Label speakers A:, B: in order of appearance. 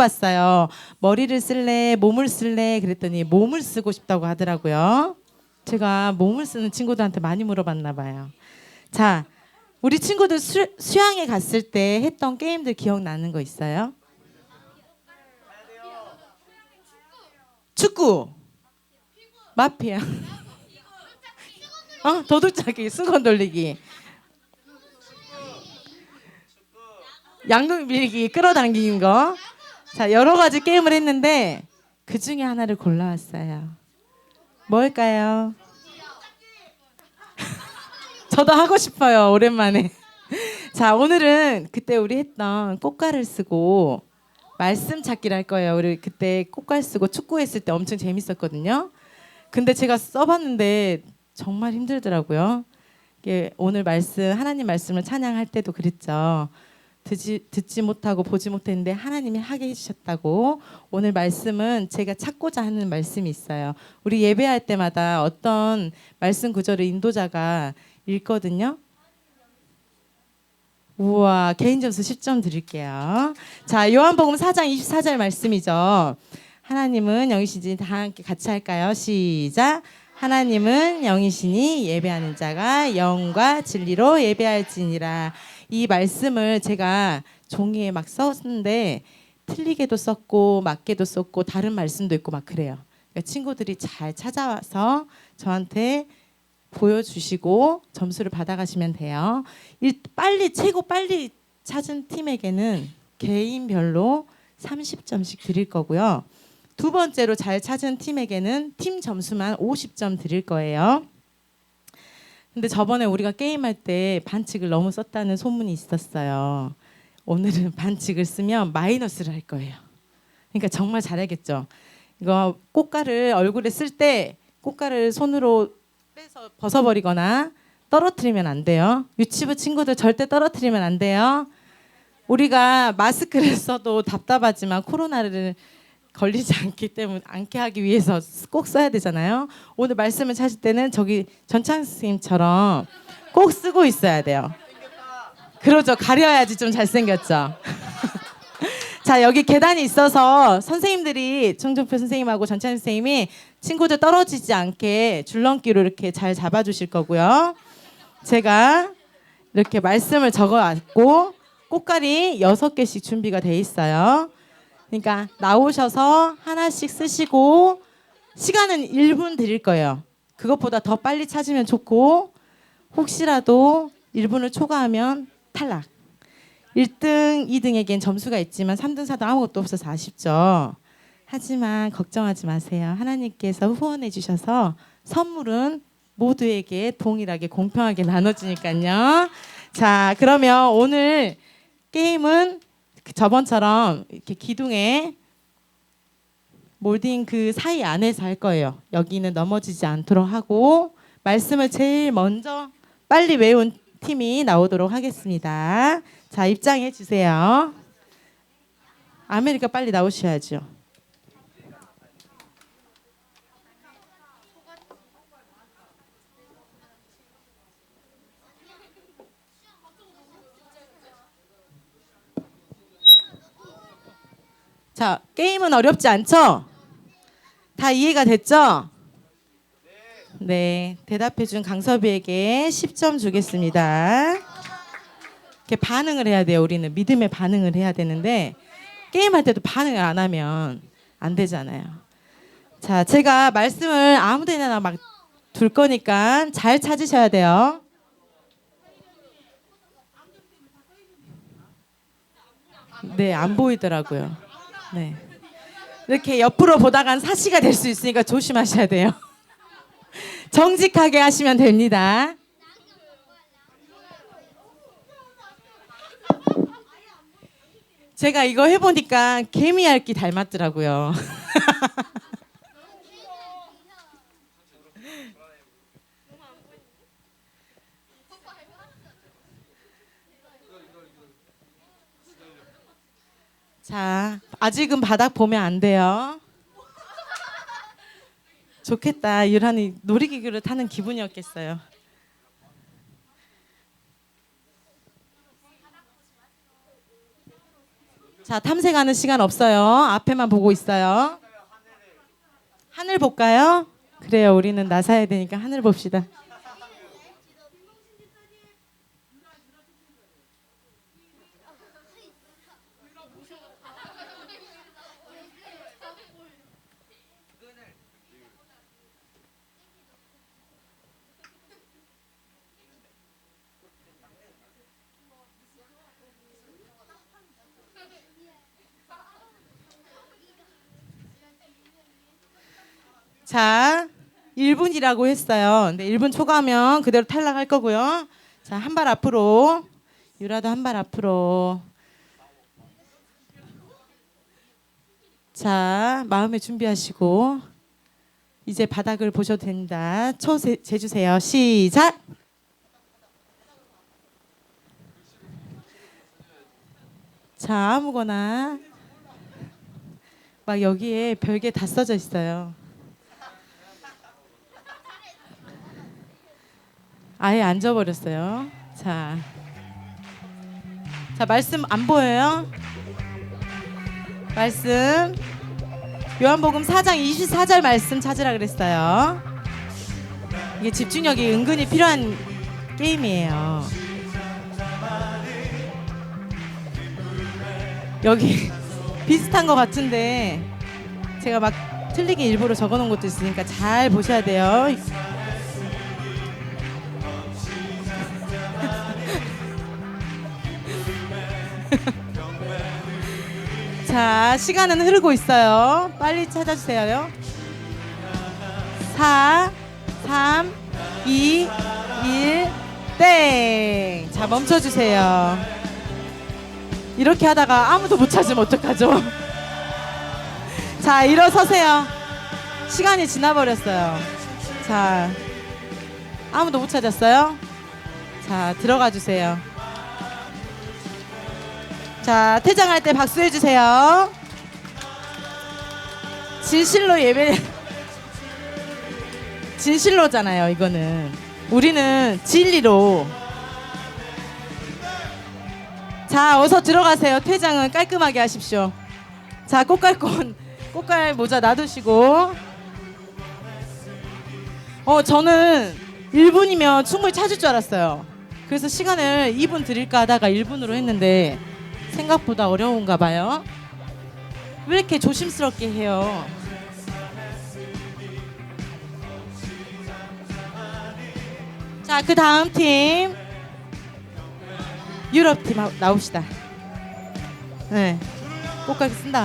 A: 봤어요. 머리를 쓸래, 몸을 쓸래 그랬더니 몸을 쓰고 싶다고 하더라고요. 제가 몸을 쓰는 친구들한테 많이 물어봤나 봐요. 자, 우리 친구들 수, 수양에 갔을 때 했던 게임들 기억나는 거 있어요? 축구, 마피아, 어 도둑짜기, 수건 돌리기, 양동 밀기, 끌어당기는 거. 자 여러 가지 게임을 했는데 그 중에 하나를 골라왔어요. 뭘까요? 저도 하고 싶어요. 오랜만에. 자, 오늘은 그때 우리 했던 꽃가를 쓰고 말씀 찾기를 할 거예요. 우리 그때 꽃갈 쓰고 축구했을 때 엄청 재밌었거든요. 근데 제가 써봤는데 정말 힘들더라고요. 오늘 말씀 하나님 말씀을 찬양할 때도 그랬죠. 듣지, 듣지 못하고 보지 못했는데 하나님이 하게 해주셨다고 오늘 말씀은 제가 찾고자 하는 말씀이 있어요. 우리 예배할 때마다 어떤 말씀 구절을 인도자가 읽거든요. 우와 개인 점수 10점 드릴게요. 자 요한복음 4장 24절 말씀이죠. 하나님은 영이시니 다 함께 같이 할까요? 시작. 하나님은 영이시니 예배하는 자가 영과 진리로 예배할지니라. 이 말씀을 제가 종이에 막 썼는데 틀리게도 썼고 맞게도 썼고 다른 말씀도 있고 막 그래요. 그러니까 친구들이 잘 찾아와서 저한테 보여주시고 점수를 받아가시면 돼요. 일, 빨리 최고 빨리 찾은 팀에게는 개인별로 30점씩 드릴 거고요. 두 번째로 잘 찾은 팀에게는 팀 점수만 50점 드릴 거예요. 근데 저번에 우리가 게임할 때 반칙을 너무 썼다는 소문이 있었어요. 오늘은 반칙을 쓰면 마이너스를 할 거예요. 그러니까 정말 잘하겠죠. 이거 꽃가를 얼굴에 쓸 때 꽃가를 손으로 빼서 벗어버리거나 떨어뜨리면 안 돼요. 유치부 친구들 절대 떨어뜨리면 안 돼요. 우리가 마스크를 써도 답답하지만 코로나를 걸리지 않기 때문에 않게 하기 위해서 꼭 써야 되잖아요. 오늘 말씀을 찾을 때는 저기 전창 스님처럼 꼭 쓰고 있어야 돼요. 그러죠. 가려야지 좀 잘생겼죠. 자 여기 계단이 있어서 선생님들이 청정표 선생님하고 전찬 선생님이 친구들 떨어지지 않게 줄넘기로 이렇게 잘 잡아주실 거고요. 제가 이렇게 말씀을 적어왔고 꽃갈이 여섯 개씩 준비가 돼 있어요. 그러니까 나오셔서 하나씩 쓰시고 시간은 1분 드릴 거예요. 그것보다 더 빨리 찾으면 좋고 혹시라도 1분을 초과하면 탈락. 1등, 2등에겐 점수가 있지만 3등, 4등 아무것도 없어서 아쉽죠. 하지만 걱정하지 마세요. 하나님께서 후원해 주셔서 선물은 모두에게 동일하게 공평하게 나눠지니까요. 자, 그러면 오늘 게임은 저번처럼 이렇게 기둥에 몰딩 그 사이 안에서 할 거예요. 여기는 넘어지지 않도록 하고 말씀을 제일 먼저 빨리 외운 팀이 나오도록 하겠습니다. 자, 입장해 주세요. 아메리카 빨리 나오셔야죠. 자, 게임은 어렵지 않죠? 다 이해가 됐죠? 네, 대답해 준 강섭이에게 10점 주겠습니다. 이렇게 반응을 해야 돼요. 우리는 믿음의 반응을 해야 되는데 게임할 때도 반응을 안 하면 안 되잖아요. 자, 제가 말씀을 아무데나 막 둘 거니까 잘 찾으셔야 돼요. 네, 안 보이더라고요. 네. 이렇게 옆으로 보다간 사시가 될 수 있으니까 조심하셔야 돼요. 정직하게 하시면 됩니다. 제가 이거 해보니까 개미 핥기 닮았더라고요. 자, 아직은 바닥 보면 안 돼요. 좋겠다. 유란이 놀이기구를 타는 기분이었겠어요. 자, 탐색하는 시간 없어요. 앞에만 보고 있어요. 하늘 볼까요? 그래요. 우리는 나사야 되니까 하늘 봅시다. 자, 1분이라고 했어요. 근데 1분 초과하면 그대로 탈락할 거고요. 자, 한 발 앞으로. 유라도 한 발 앞으로. 자, 마음에 준비하시고 이제 바닥을 보셔도 됩니다. 초 세- 재주세요. 시작. 자, 아무거나 막 여기에 별게 다 써져 있어요. 아예 앉아버렸어요. 자, 자 말씀 안 보여요? 말씀 요한복음 4장 24절 말씀 찾으라 그랬어요. 이게 집중력이 은근히 필요한 게임이에요. 여기 비슷한 것 같은데 제가 막 틀리게 일부러 적어놓은 것도 있으니까 잘 보셔야 돼요. 자, 시간은 흐르고 있어요. 빨리 찾아주세요. 4, 3, 2, 1, 땡. 자, 멈춰주세요. 이렇게 하다가 아무도 못 찾으면 어떡하죠? 자, 일어서세요. 시간이 지나버렸어요. 자, 아무도 못 찾았어요? 자, 들어가 주세요. 자, 퇴장할 때 박수 해주세요. 진실로 예배, 진실로잖아요, 이거는. 우리는 진리로. 자, 어서 들어가세요. 퇴장은 깔끔하게 하십시오. 자, 꽃갈콘, 꽃갈 모자 놔두시고. 어, 저는 1분이면 충분히 찾을 줄 알았어요. 그래서 시간을 2분 드릴까 하다가 1분으로 했는데 생각보다 어려운가 봐요. 왜 이렇게 조심스럽게 해요? 자, 그 다음 팀 유럽 팀 나옵시다. 네, 꽃가게 쓴다.